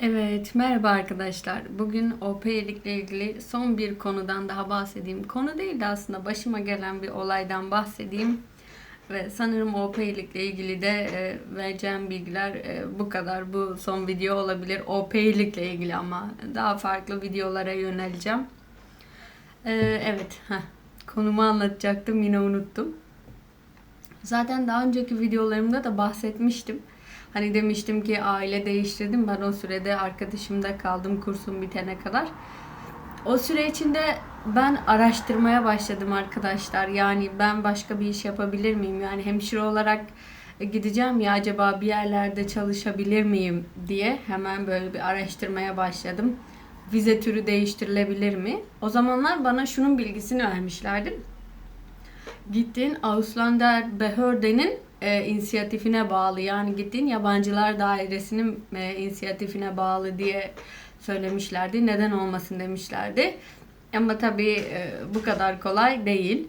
Evet, merhaba arkadaşlar. Bugün OP'lik ile ilgili son bir konudan daha bahsedeyim. Konu değil de aslında başıma gelen bir olaydan bahsedeyim. Ve sanırım OP'lik ile ilgili de e, vereceğim bilgiler e, bu kadar. Bu son video olabilir. OP'lik ile ilgili ama daha farklı videolara yöneleceğim. E, evet, heh, konumu anlatacaktım yine unuttum. Zaten daha önceki videolarımda da bahsetmiştim. Hani demiştim ki aile değiştirdim. Ben o sürede arkadaşımda kaldım kursum bitene kadar. O süre içinde ben araştırmaya başladım arkadaşlar. Yani ben başka bir iş yapabilir miyim? Yani hemşire olarak gideceğim ya acaba bir yerlerde çalışabilir miyim diye hemen böyle bir araştırmaya başladım. Vize türü değiştirilebilir mi? O zamanlar bana şunun bilgisini vermişlerdi. Gittiğin Ausländer Behörde'nin e, inisiyatifine bağlı. Yani gittiğin yabancılar dairesinin e, inisiyatifine bağlı diye söylemişlerdi. Neden olmasın demişlerdi. Ama tabii e, bu kadar kolay değil.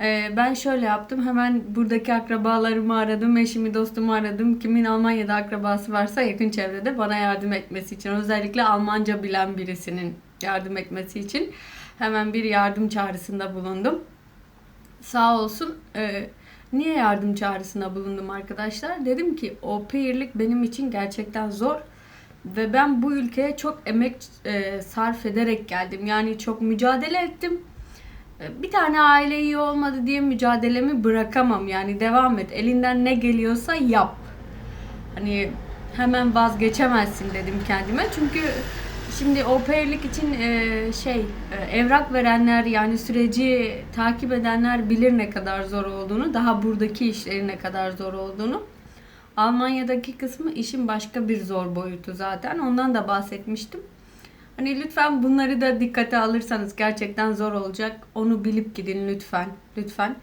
E, ben şöyle yaptım. Hemen buradaki akrabalarımı aradım. Eşimi, dostumu aradım. Kimin Almanya'da akrabası varsa yakın çevrede bana yardım etmesi için. Özellikle Almanca bilen birisinin yardım etmesi için hemen bir yardım çağrısında bulundum. Sağ olsun e, Niye yardım çağrısına bulundum arkadaşlar? Dedim ki o pairlik benim için gerçekten zor. Ve ben bu ülkeye çok emek e, sarf ederek geldim. Yani çok mücadele ettim. E, bir tane aile iyi olmadı diye mücadelemi bırakamam. Yani devam et. Elinden ne geliyorsa yap. Hani hemen vazgeçemezsin dedim kendime. Çünkü Şimdi au pair'lik için e, şey e, evrak verenler yani süreci takip edenler bilir ne kadar zor olduğunu, daha buradaki işlerin ne kadar zor olduğunu. Almanya'daki kısmı işin başka bir zor boyutu zaten. Ondan da bahsetmiştim. Hani lütfen bunları da dikkate alırsanız gerçekten zor olacak. Onu bilip gidin lütfen. Lütfen.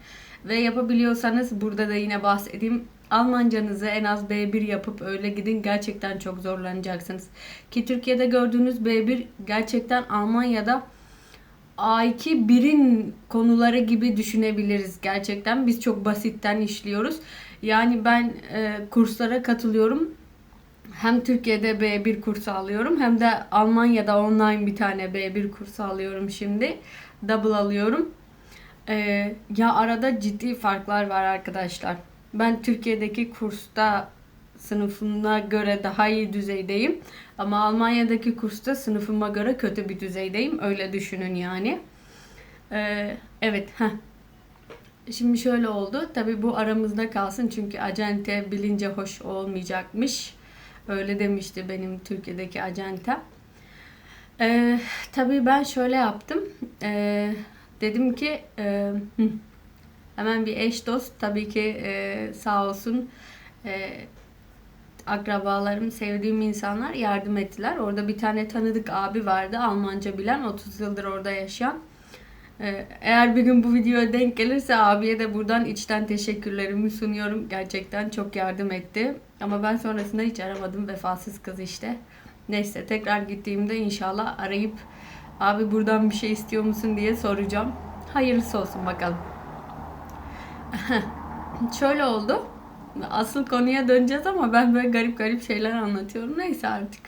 Ve yapabiliyorsanız burada da yine bahsedeyim Almancanızı en az B1 yapıp öyle gidin. Gerçekten çok zorlanacaksınız. Ki Türkiye'de gördüğünüz B1 gerçekten Almanya'da A2 birin konuları gibi düşünebiliriz gerçekten. Biz çok basitten işliyoruz. Yani ben e, kurslara katılıyorum. Hem Türkiye'de B1 kursu alıyorum hem de Almanya'da online bir tane B1 kursu alıyorum şimdi. Double alıyorum. E, ya arada ciddi farklar var arkadaşlar. Ben Türkiye'deki kursta sınıfına göre daha iyi düzeydeyim. Ama Almanya'daki kursta sınıfıma göre kötü bir düzeydeyim. Öyle düşünün yani. Ee, evet. Heh. Şimdi şöyle oldu. Tabi bu aramızda kalsın çünkü acente bilince hoş olmayacakmış. Öyle demişti benim Türkiye'deki acentem. Ee, tabii ben şöyle yaptım. Ee, dedim ki e, Hemen bir eş dost tabii ki e, sağ olsun e, akrabalarım, sevdiğim insanlar yardım ettiler. Orada bir tane tanıdık abi vardı Almanca bilen 30 yıldır orada yaşayan. E, eğer bir gün bu videoya denk gelirse abiye de buradan içten teşekkürlerimi sunuyorum. Gerçekten çok yardım etti. Ama ben sonrasında hiç aramadım. Vefasız kız işte. Neyse tekrar gittiğimde inşallah arayıp abi buradan bir şey istiyor musun diye soracağım. Hayırlısı olsun bakalım. Şöyle oldu. Asıl konuya döneceğiz ama ben böyle garip garip şeyler anlatıyorum. Neyse artık.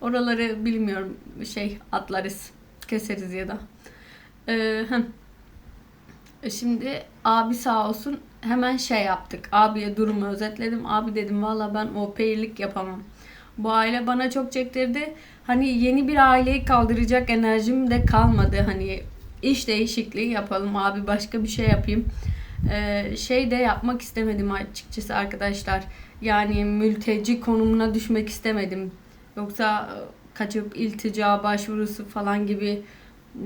Oraları bilmiyorum. Şey atlarız. Keseriz ya da. Ee, Şimdi abi sağ olsun hemen şey yaptık. Abiye durumu özetledim. Abi dedim valla ben o peyirlik yapamam. Bu aile bana çok çektirdi. Hani yeni bir aileyi kaldıracak enerjim de kalmadı. Hani iş değişikliği yapalım abi başka bir şey yapayım e, şey de yapmak istemedim açıkçası arkadaşlar. Yani mülteci konumuna düşmek istemedim. Yoksa e, kaçıp iltica başvurusu falan gibi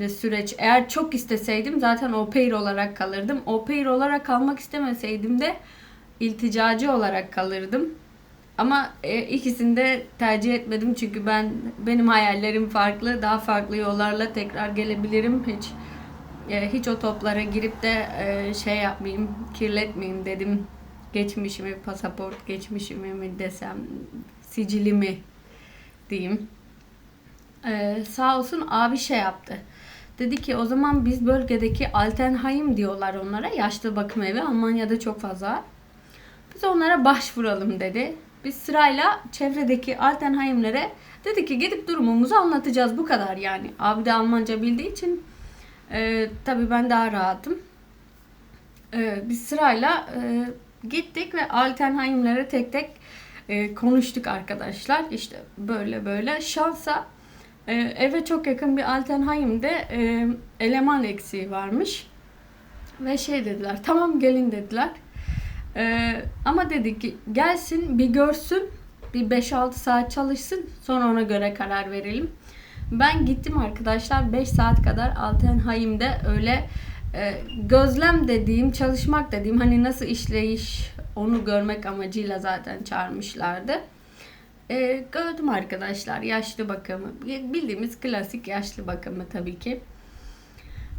süreç. Eğer çok isteseydim zaten au pair olarak kalırdım. Au pair olarak kalmak istemeseydim de ilticacı olarak kalırdım. Ama e, ikisini de tercih etmedim çünkü ben benim hayallerim farklı. Daha farklı yollarla tekrar gelebilirim. Hiç e, hiç o toplara girip de e, şey yapmayayım, kirletmeyeyim dedim. Geçmişimi, pasaport geçmişimi mi desem, sicilimi diyeyim. E, sağ olsun abi şey yaptı. Dedi ki o zaman biz bölgedeki Altenheim diyorlar onlara. Yaşlı bakım evi. Almanya'da çok fazla Biz onlara başvuralım dedi. Biz sırayla çevredeki Altenheim'lere dedi ki gidip durumumuzu anlatacağız bu kadar yani. Abi de Almanca bildiği için e, tabii ben daha rahatım. E, biz sırayla e, gittik ve Altenheim'lere tek tek e, konuştuk arkadaşlar. İşte böyle böyle. Şansa e, eve çok yakın bir Altenheim'de e, eleman eksiği varmış. Ve şey dediler tamam gelin dediler. E, ama dedik ki gelsin bir görsün bir 5-6 saat çalışsın sonra ona göre karar verelim. Ben gittim arkadaşlar 5 saat kadar Altenheim'de öyle e, gözlem dediğim, çalışmak dediğim hani nasıl işleyiş onu görmek amacıyla zaten çağırmışlardı. E, gördüm arkadaşlar yaşlı bakımı. Bildiğimiz klasik yaşlı bakımı tabii ki.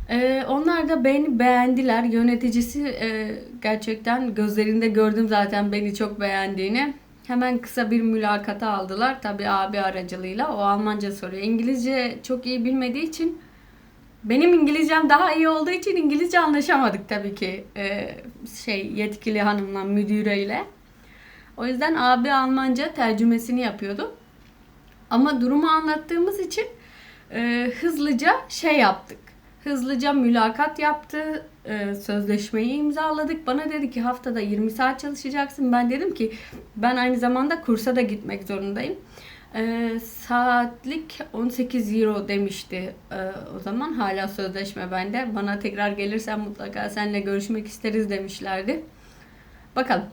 E, onlar da beni beğendiler. Yöneticisi e, gerçekten gözlerinde gördüm zaten beni çok beğendiğini. Hemen kısa bir mülakata aldılar. Tabii abi aracılığıyla. O Almanca soruyor. İngilizce çok iyi bilmediği için benim İngilizcem daha iyi olduğu için İngilizce anlaşamadık tabii ki e, şey yetkili hanımla müdüreyle. O yüzden abi Almanca tercümesini yapıyordu. Ama durumu anlattığımız için e, hızlıca şey yaptık. Hızlıca mülakat yaptı. E, sözleşmeyi imzaladık. Bana dedi ki haftada 20 saat çalışacaksın. Ben dedim ki ben aynı zamanda kursa da gitmek zorundayım. E, saatlik 18 euro demişti e, o zaman. Hala sözleşme bende. Bana tekrar gelirsen mutlaka seninle görüşmek isteriz demişlerdi. Bakalım.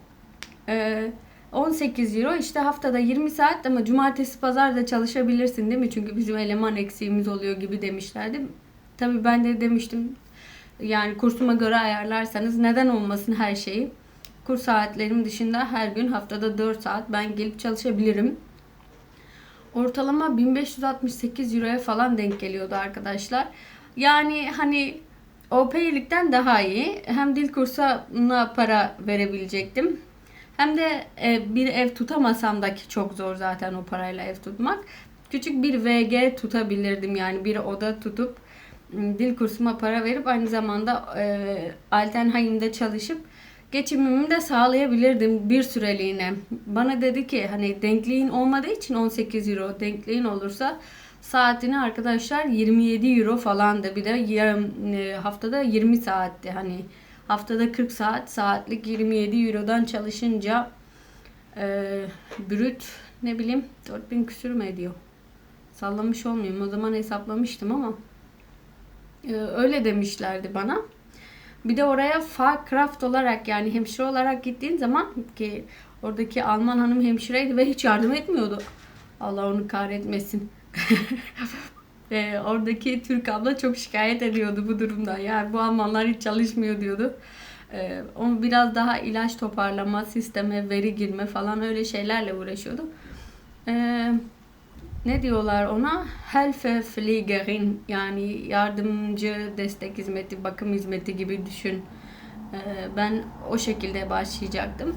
E, 18 euro işte haftada 20 saat ama cumartesi pazar da çalışabilirsin değil mi? Çünkü bizim eleman eksiğimiz oluyor gibi demişlerdi. Tabii ben de demiştim yani kursuma göre ayarlarsanız neden olmasın her şeyi. Kurs saatlerim dışında her gün haftada 4 saat ben gelip çalışabilirim. Ortalama 1568 euroya falan denk geliyordu arkadaşlar. Yani hani OP'likten daha iyi. Hem dil kursuna para verebilecektim. Hem de e, bir ev tutamasam da ki çok zor zaten o parayla ev tutmak. Küçük bir VG tutabilirdim yani bir oda tutup dil kursuma para verip aynı zamanda e, Altenheim'de çalışıp geçimimi de sağlayabilirdim bir süreliğine. Bana dedi ki hani denkliğin olmadığı için 18 euro denkliğin olursa saatini arkadaşlar 27 euro falandı. Bir de yarım e, haftada 20 saatti hani haftada 40 saat saatlik 27 eurodan çalışınca e, brüt ne bileyim 4000 küsür mü ediyor? Sallamış olmayayım. O zaman hesaplamıştım ama öyle demişlerdi bana. Bir de oraya Fachkraft olarak yani hemşire olarak gittiğin zaman ki oradaki Alman hanım hemşireydi ve hiç yardım etmiyordu. Allah onu kahretmesin. e, oradaki Türk abla çok şikayet ediyordu bu durumda. Yani bu Almanlar hiç çalışmıyor diyordu. E, onu biraz daha ilaç toparlama, sisteme, veri girme falan öyle şeylerle uğraşıyordu. E, ne diyorlar ona? Helferpflegerin yani yardımcı destek hizmeti, bakım hizmeti gibi düşün. Ee, ben o şekilde başlayacaktım.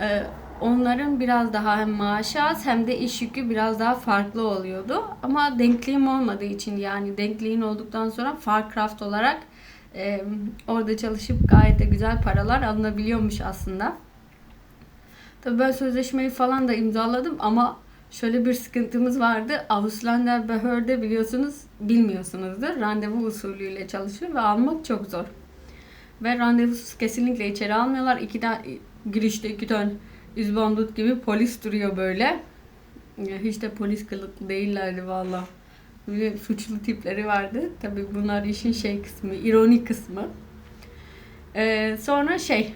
Ee, onların biraz daha hem maaşı az hem de iş yükü biraz daha farklı oluyordu. Ama denkliğim olmadığı için yani denkliğin olduktan sonra Farcraft olarak e, orada çalışıp gayet de güzel paralar alınabiliyormuş aslında. Tabii ben sözleşmeyi falan da imzaladım ama şöyle bir sıkıntımız vardı. Ausländer Behörde biliyorsunuz, bilmiyorsunuzdur. Randevu usulüyle çalışıyor ve almak çok zor. Ve randevusuz kesinlikle içeri almıyorlar. İki tane girişte iki tane izbandut gibi polis duruyor böyle. Hiç de polis kılıklı değillerdi valla. Suçlu tipleri vardı. Tabi bunlar işin şey kısmı, ironik kısmı. Ee, sonra şey.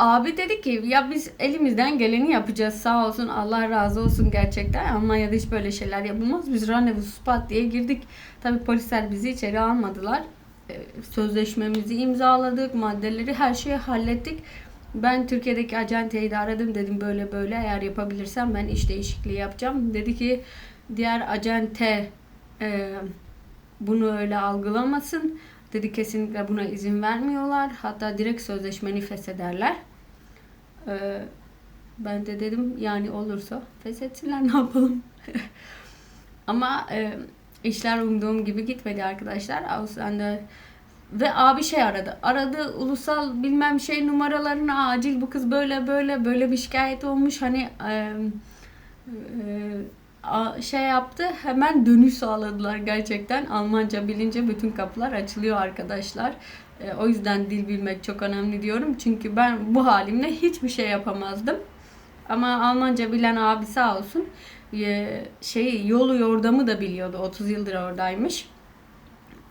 Abi dedi ki ya biz elimizden geleni yapacağız sağ olsun Allah razı olsun gerçekten. Almanya'da hiç böyle şeyler yapılmaz. Biz randevu pat diye girdik. Tabi polisler bizi içeri almadılar. Ee, sözleşmemizi imzaladık, maddeleri her şeyi hallettik. Ben Türkiye'deki acenteyi de aradım dedim böyle böyle eğer yapabilirsem ben iş değişikliği yapacağım. Dedi ki diğer acente e, bunu öyle algılamasın. Dedi kesinlikle buna izin vermiyorlar. Hatta direkt sözleşmeni feshederler. Ee, ben de dedim yani olursa feshetsinler ne yapalım. Ama e, işler umduğum gibi gitmedi arkadaşlar. Ausländer ve abi şey aradı. Aradı ulusal bilmem şey numaralarını acil bu kız böyle böyle böyle bir şikayet olmuş. Hani e, e, şey yaptı. Hemen dönüş sağladılar gerçekten. Almanca bilince bütün kapılar açılıyor arkadaşlar. E, o yüzden dil bilmek çok önemli diyorum. Çünkü ben bu halimle hiçbir şey yapamazdım. Ama Almanca bilen abi sağ olsun e, şey yolu yordamı da biliyordu. 30 yıldır oradaymış.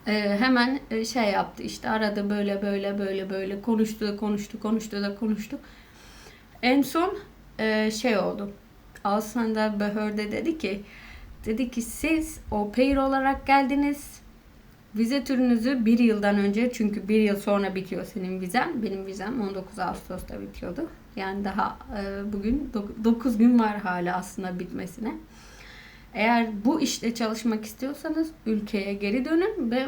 E, hemen e, şey yaptı işte aradı böyle böyle böyle böyle konuştu konuştu konuştu da konuştu. En son şey oldu. Alsander Behörde dedi ki dedi ki siz o pair olarak geldiniz. Vize türünüzü bir yıldan önce çünkü bir yıl sonra bitiyor senin vizen. Benim vizem 19 Ağustos'ta bitiyordu. Yani daha e, bugün 9 gün var hala aslında bitmesine. Eğer bu işte çalışmak istiyorsanız ülkeye geri dönün ve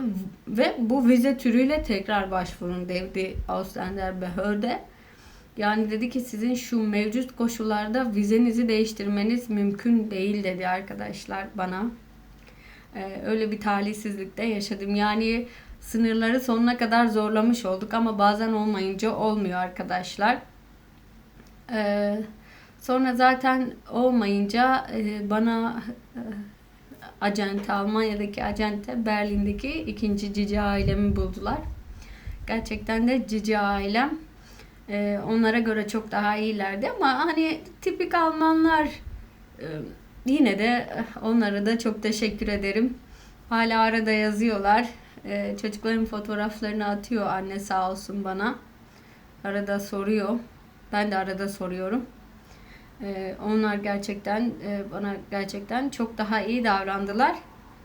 ve bu vize türüyle tekrar başvurun dedi Ausländer Behörde. Yani dedi ki sizin şu mevcut koşullarda vizenizi değiştirmeniz mümkün değil dedi arkadaşlar bana. Ee, öyle bir talihsizlikte yaşadım. Yani sınırları sonuna kadar zorlamış olduk ama bazen olmayınca olmuyor arkadaşlar. Ee, sonra zaten olmayınca e, bana e, acente, Almanya'daki acente Berlin'deki ikinci cici ailemi buldular. Gerçekten de cici ailem e, onlara göre çok daha iyilerdi ama hani tipik Almanlar e, yine de onlara da çok teşekkür ederim. Hala arada yazıyorlar. E, çocukların fotoğraflarını atıyor anne sağ olsun bana. Arada soruyor. Ben de arada soruyorum. Ee, onlar gerçekten e, bana gerçekten çok daha iyi davrandılar.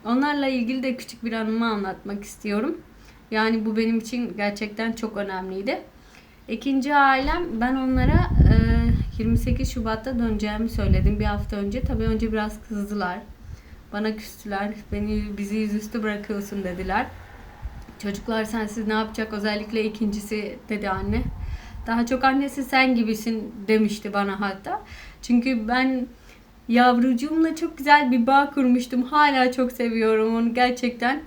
Onlarla ilgili de küçük bir anımı anlatmak istiyorum. Yani bu benim için gerçekten çok önemliydi. İkinci ailem ben onlara e, 28 Şubat'ta döneceğimi söyledim bir hafta önce. Tabii önce biraz kızdılar. Bana küstüler. Beni bizi yüzüstü bırakıyorsun dediler. Çocuklar sensiz ne yapacak özellikle ikincisi dedi anne. Daha çok annesi sen gibisin demişti bana hatta. Çünkü ben yavrucuğumla çok güzel bir bağ kurmuştum. Hala çok seviyorum onu gerçekten.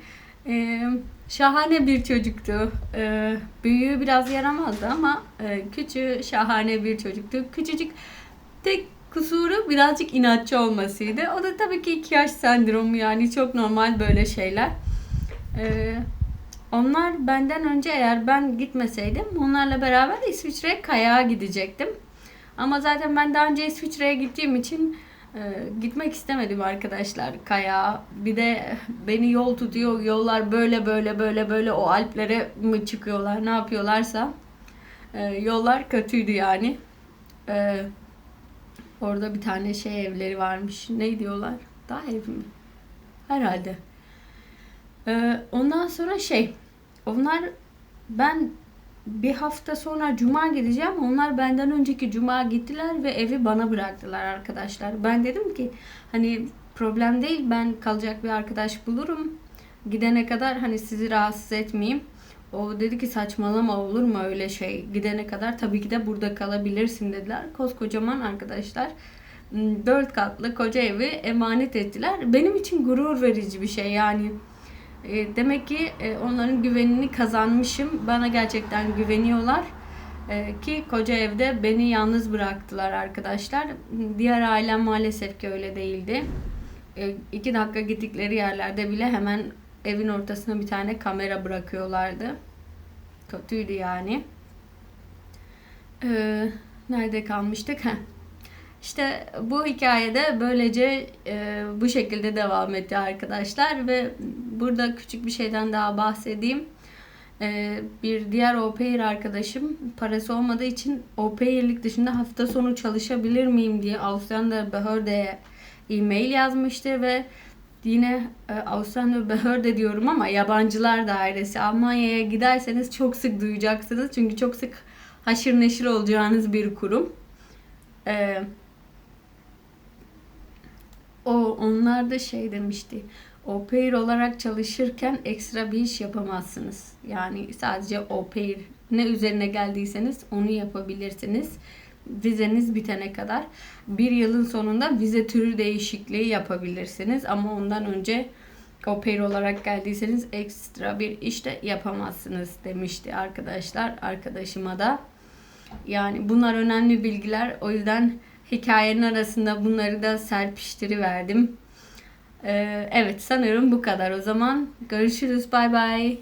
Ee, şahane bir çocuktu. Ee, büyüğü biraz yaramazdı ama e, küçüğü şahane bir çocuktu. Küçücük tek kusuru birazcık inatçı olmasıydı. O da tabii ki iki yaş sendromu yani çok normal böyle şeyler. Ee, onlar benden önce eğer ben gitmeseydim onlarla beraber İsviçre'ye kayağa gidecektim. Ama zaten ben daha önce İsviçre'ye gittiğim için e, gitmek istemedim arkadaşlar kayağa. Bir de beni yol tutuyor. Yollar böyle böyle böyle böyle o Alplere mi çıkıyorlar ne yapıyorlarsa. E, yollar kötüydü yani. E, orada bir tane şey evleri varmış. Ne diyorlar? Daha ev mi? Herhalde. E, ondan sonra şey onlar ben bir hafta sonra cuma gideceğim. Onlar benden önceki cuma gittiler ve evi bana bıraktılar arkadaşlar. Ben dedim ki hani problem değil ben kalacak bir arkadaş bulurum. Gidene kadar hani sizi rahatsız etmeyeyim. O dedi ki saçmalama olur mu öyle şey. Gidene kadar tabii ki de burada kalabilirsin dediler. Koskocaman arkadaşlar dört katlı koca evi emanet ettiler. Benim için gurur verici bir şey yani e, demek ki e, onların güvenini kazanmışım. Bana gerçekten güveniyorlar. E, ki koca evde beni yalnız bıraktılar arkadaşlar. Diğer ailem maalesef ki öyle değildi. E, iki dakika gittikleri yerlerde bile hemen evin ortasına bir tane kamera bırakıyorlardı. Kötüydü yani. Nerede kalmıştık? Heh. İşte bu hikayede böylece e, bu şekilde devam etti arkadaşlar ve burada küçük bir şeyden daha bahsedeyim. E, bir diğer au arkadaşım parası olmadığı için au dışında hafta sonu çalışabilir miyim diye Ausländer Behörde'ye e-mail yazmıştı ve yine e, Ausländer Behörde diyorum ama yabancılar dairesi Almanya'ya giderseniz çok sık duyacaksınız çünkü çok sık haşır neşir olacağınız bir kurum. Eee o onlar da şey demişti. Au pair olarak çalışırken ekstra bir iş yapamazsınız. Yani sadece au pair ne üzerine geldiyseniz onu yapabilirsiniz. Vizeniz bitene kadar. Bir yılın sonunda vize türü değişikliği yapabilirsiniz. Ama ondan önce au pair olarak geldiyseniz ekstra bir iş de yapamazsınız demişti arkadaşlar arkadaşıma da. Yani bunlar önemli bilgiler. O yüzden hikayenin arasında bunları da serpiştiriverdim. Ee, evet sanırım bu kadar o zaman. Görüşürüz. Bay bay.